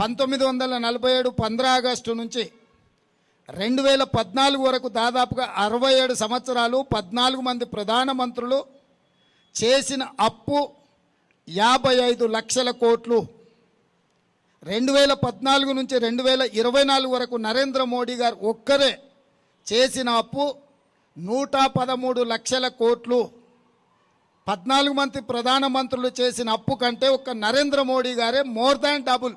పంతొమ్మిది వందల నలభై ఏడు పంద్ర ఆగస్టు నుంచి రెండు వేల పద్నాలుగు వరకు దాదాపుగా అరవై ఏడు సంవత్సరాలు పద్నాలుగు మంది ప్రధానమంత్రులు చేసిన అప్పు యాభై ఐదు లక్షల కోట్లు. రెండు వేల పద్నాలుగు నుంచి రెండు వేల ఇరవై నాలుగు వరకు నరేంద్ర మోడీ గారు ఒక్కరే చేసిన అప్పు నూట పదమూడు లక్షల కోట్లు. పద్నాలుగు మంది ప్రధానమంత్రులు చేసిన అప్పు కంటే ఒక్క నరేంద్ర మోడీ గారే మోర్ దాన్ డబుల్.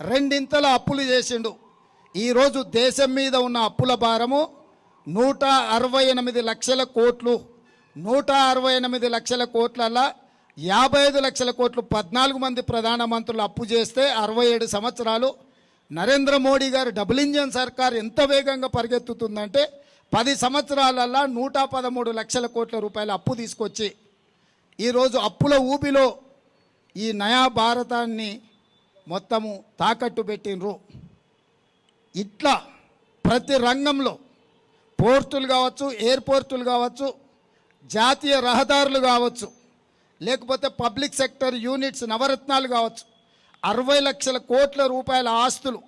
రెండింతల అప్పులు చేసిండు. ఈరోజు దేశం మీద ఉన్న అప్పుల భారము నూట అరవై ఎనిమిది లక్షల కోట్లు. నూట అరవై ఎనిమిది లక్షల కోట్లల్లా యాభై ఐదు లక్షల కోట్లు పద్నాలుగు మంది ప్రధానమంత్రులు అప్పు చేస్తే అరవై ఏడు సంవత్సరాలు. నరేంద్ర మోడీ గారు డబుల్ ఇంజన్ సర్కార్ ఎంత వేగంగా పరిగెత్తుతుందంటే పది సంవత్సరాలల్లా నూట పదమూడు లక్షల కోట్ల రూపాయల అప్పు తీసుకొచ్చి ఈరోజు అప్పుల ఊబిలో ఈ నయా భారతాన్ని మొత్తము తాకట్టు పెట్టినరు ఇట్లా ప్రతి రంగంలో పోర్టులు కావచ్చు ఎయిర్పోర్టులు కావచ్చు జాతీయ రహదారులు కావచ్చు లేకపోతే పబ్లిక్ సెక్టర్ యూనిట్స్ నవరత్నాలు కావచ్చు అరవై లక్షల కోట్ల రూపాయల ఆస్తులు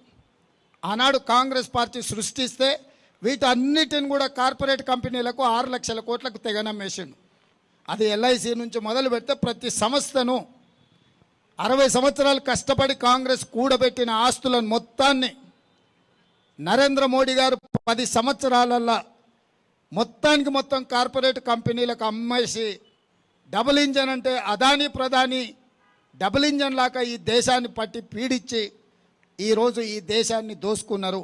ఆనాడు కాంగ్రెస్ పార్టీ సృష్టిస్తే వీటన్నిటిని కూడా కార్పొరేట్ కంపెనీలకు ఆరు లక్షల కోట్లకు తెగనమ్మేసిండు. అది ఎల్ఐసి నుంచి మొదలు పెడితే ప్రతి సంస్థను అరవై సంవత్సరాలు కష్టపడి కాంగ్రెస్ కూడబెట్టిన ఆస్తులను మొత్తాన్ని నరేంద్ర మోడీ గారు పది సంవత్సరాలల్లా మొత్తానికి మొత్తం కార్పొరేట్ కంపెనీలకు అమ్మేసి డబుల్ ఇంజన్ అంటే అదాని ప్రధాని డబుల్ ఇంజన్ లాగా ఈ దేశాన్ని పట్టి పీడించి ఈరోజు ఈ దేశాన్ని దోసుకున్నారు.